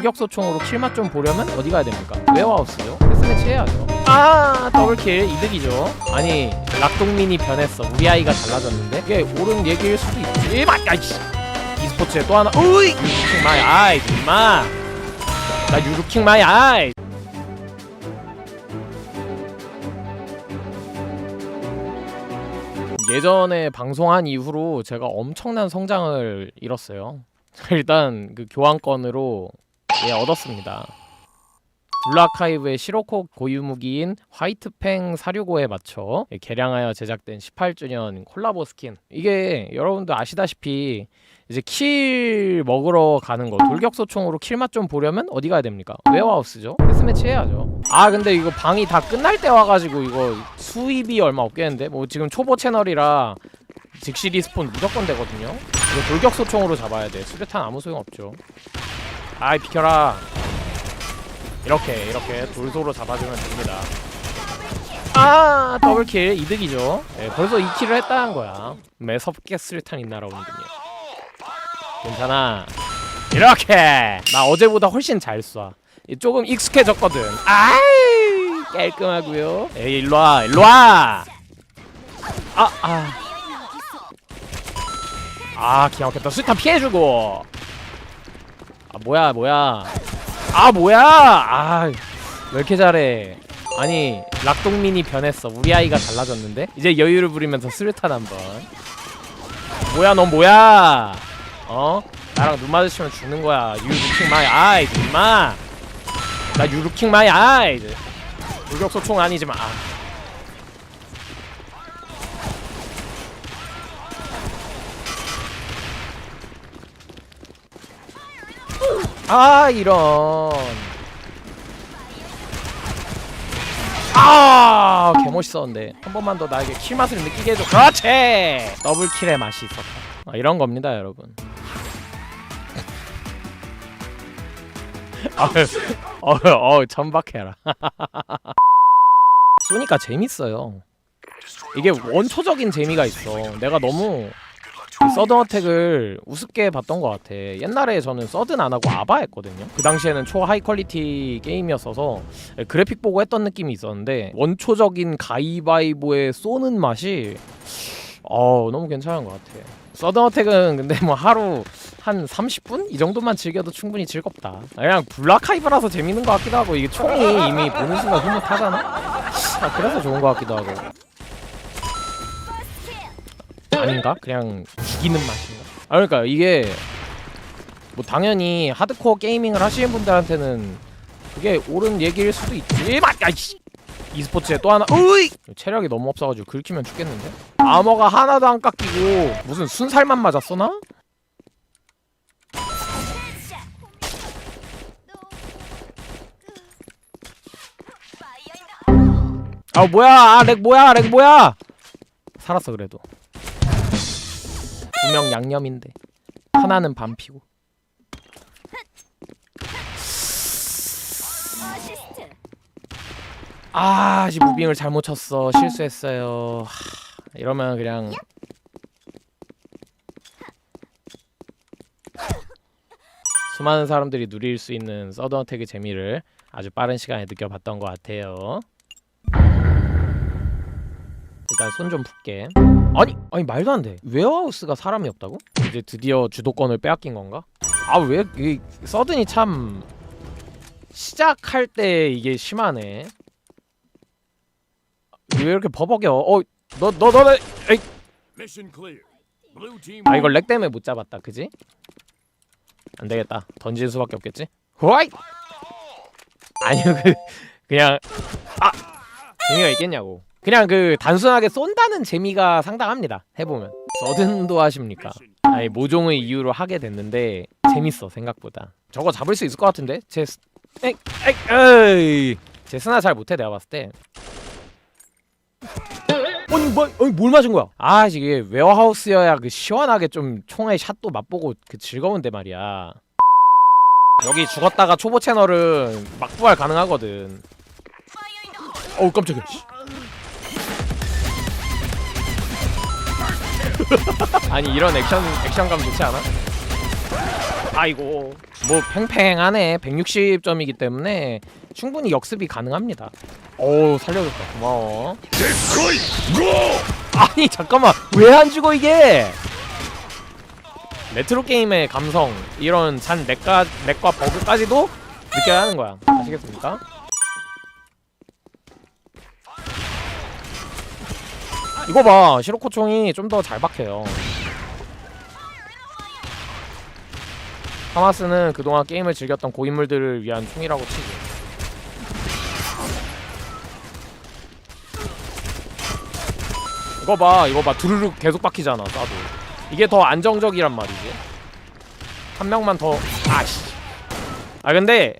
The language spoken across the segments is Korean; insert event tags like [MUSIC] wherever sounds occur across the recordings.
돌격소총으로 킬맛 좀 보려면 어디 가야 됩니까? 웨어하우스요? 데스매치 해야죠. 아 더블킬 이득이죠. 아니 락동민이 변했어. 우리 아이가 달라졌는데. 이게 옳은 얘기일 수도 있지. 맞야 이씨. e스포츠에 또 하나. 으이! 유루킹 마이 아이 임마. 나 유루킹 마이 아이. 예전에 방송한 이후로 제가 엄청난 성장을 이뤘어요. [LAUGHS] 일단 그 교환권으로 예 얻었습니다. 블라카이브의 시로코 고유 무기인 화이트팽 465에 맞춰 예, 개량하여 제작된 18주년 콜라보 스킨. 이게 여러분들 아시다시피 이제 킬 먹으러 가는 거 돌격소총으로 킬 맛 좀 보려면 어디 가야 됩니까? 웨어하우스죠. 데스매치 해야죠. 아 근데 이거 방이 다 끝날 때 와가지고 이거 수입이 얼마 없겠는데 뭐 지금 초보 채널이라 즉시 리스폰 무조건 되거든요. 이거 돌격소총으로 잡아야 돼. 수류탄 아무 소용 없죠. 아이 비켜라. 이렇게 이렇게 돌소로 잡아주면 됩니다. 아 더블킬 이득이죠. 네, 벌써 2킬을 했다는 거야. 매섭게 수류탄 있나라 오는군요. 괜찮아. 이렇게 나 어제보다 훨씬 잘 쏴. 이 조금 익숙해졌거든. 아이 깔끔하고요. 에이 일로 와 일로 와. 아 아. 아 막혔다. 수류탄 피해주고. 아 뭐야 뭐야. 아 뭐야. 아왜 이렇게 잘해. 아니 락동민이 변했어. 우리 아이가 달라졌는데 이제 여유를 부리면서 수류탄 한번. 뭐야 넌 뭐야? 어? 나랑 눈 마주치면 죽는 거야. Looking my eyes, 임마. 나 looking my eyes. 돌격소총 아니지만 아. 아 이런. 아 개멋있었는데 한 번만 더 나에게 킬 맛을 느끼게 해줘. 그렇지. 더블 킬의 맛이 있었다. 아, 이런 겁니다, 여러분. 어, 어, 어, 천박해라. [LAUGHS] 쏘니까 재밌어요. 이게 원초적인 재미가 있어. 내가 너무 이 서든 어택을 우습게 봤던 것 같아. 옛날에 저는 서든 안 하고 아바 했거든요. 그 당시에는 초 하이 퀄리티 게임이었어서 그래픽 보고 했던 느낌이 있었는데 원초적인 가이바이보의 쏘는 맛이 어 너무 괜찮은 것 같아. 서든 어택은 근데 뭐 하루 한 30분 이 정도만 즐겨도 충분히 즐겁다. 그냥 블라카이브라서 재밌는 것 같기도 하고 이게 총이 이미 보는 순간 흐뭇하잖아. 아, 그래서 좋은 것 같기도 하고. 아닌가? 그냥 죽이는 맛인가? 아 그러니까 이게 뭐 당연히 하드코어 게이밍을 하시는 분들한테는 그게 옳은 얘기일 수도 있지. 맞야 이씨. e스포츠에 또 하나 으이 체력이 너무 없어가지고 긁히면 죽겠는데 아머가 하나도 안 깎이고 무슨 순살만 맞았어 나? 아 뭐야 아, 렉 뭐야 렉 뭐야 살았어 그래도 두 명 양념인데 하나는 반피고 아, 씨 무빙을 잘못 쳤어. 실수했어요. 하, 이러면 그냥 수많은 사람들이 누릴 수 있는 서든 어택의 재미를 아주 빠른 시간에 느껴봤던 것 같아요. 일단 손좀 풀게. 아니, 아니 말도 안 돼. 웨어하우스가 사람이 없다고? 이제 드디어 주도권을 빼앗긴 건가? 아, 왜이 서든이 참 시작할 때 이게 심하네. 왜 이렇게 버벅여? 어, 너, 너, 너, 너, 에이. 아 이걸 렉 때문에 못 잡았다, 그지? 안 되겠다. 던질 수밖에 없겠지. 호아이. 아니요, 그 그냥 아 재미가 있겠냐고. 그냥 그 단순하게 쏜다는 재미가 상당합니다. 해보면 서든도 하십니까? 아니 모종의 이유로 하게 됐는데 재밌어 생각보다. 저거 잡을 수 있을 것 같은데 제 스... 에이, 에이, 에이. 제 스나 잘 못해 내가 봤을 때. 아니 뭐, 아니 뭘 맞은 거야? 아 이게 웨어하우스여야 그 시원하게 좀 총의 샷도 맛보고 그 즐거운데 말이야. 여기 죽었다가 초보 채널은 막부활 가능하거든. 어우 깜짝이야. [LAUGHS] 아니 이런 액션 액션감 좋지 않아? 아이고. 뭐 팽팽하네. 160점이기 때문에 충분히 역습이 가능합니다. 오 살려줬다. 고마워. [LAUGHS] 아니 잠깐만. 왜 안 죽어 이게? 레트로 게임의 감성 이런 잔 렉과 렉과 버그까지도 느껴야 하는 거야. 아시겠습니까? 이거 봐. 시로코 총이 좀 더 잘 박혀요. 하마스는 그동안 게임을 즐겼던 고인물들을 위한 총이라고 치지 이거 봐 이거 봐. 두루룩 계속 박히잖아 쏴도. 이게 더 안정적이란 말이지. 한 명만 더. 아씨. 아 근데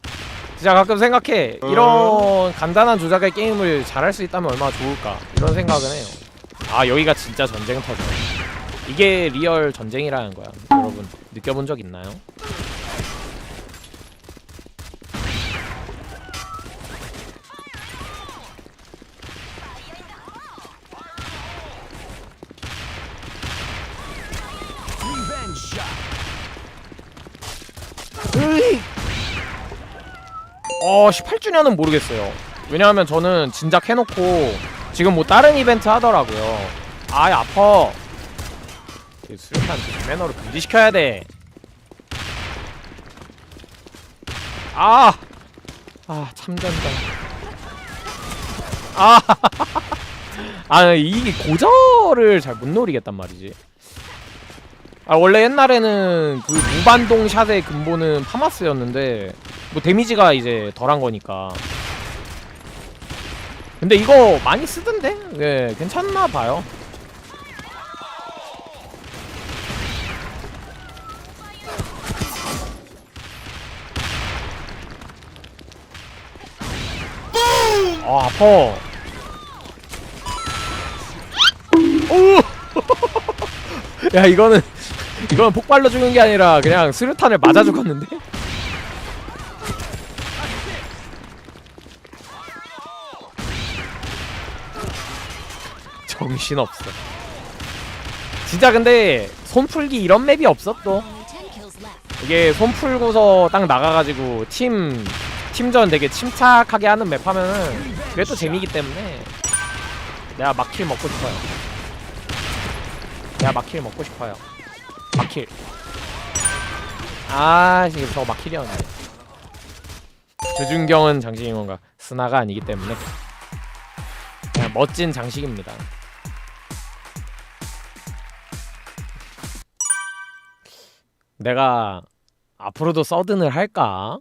진짜 가끔 생각해. 이런 간단한 조작의 게임을 잘할 수 있다면 얼마나 좋을까? 이런 생각은 해요 아 여기가 진짜 전쟁터죠 이게 리얼 전쟁이라는 거야. 여러분 느껴본 적 있나요? 어 18주년은 모르겠어요. 왜냐하면 저는 진작 해놓고 지금 뭐 다른 이벤트 하더라고요. 아이 이 수류탄 매너를 금지시켜야 돼. 아! 아 참전다 아! [LAUGHS] 아 이게 고저를 잘못 노리겠단 말이지. 아 원래 옛날에는 그 무반동 샷의 근본은 파마스였는데 뭐 데미지가 이제 덜한 거니까 근데 이거 많이 쓰던데? 네 괜찮나 봐요 아 아파 오! [LAUGHS] 야 이거는 이건 폭발로 죽은 게 아니라 그냥 수류탄을 맞아 죽었는데? 정신 없어. 진짜 근데 손 풀기 이런 맵이 없어 또. Only 10 kills left. 이게 손 풀고서 딱 나가가지고 팀 팀전 되게 침착하게 하는 맵 하면은 그게 또 재미기 때문에 내가 막힐 먹고 싶어요. 내가 막힐 먹고 싶어요. 막힐. 아, 이게 저 막힐이었는데. 조준경은 장식인 건가? 스나가 아니기 때문에 그냥 멋진 장식입니다. 내가 앞으로도 서든을 할까?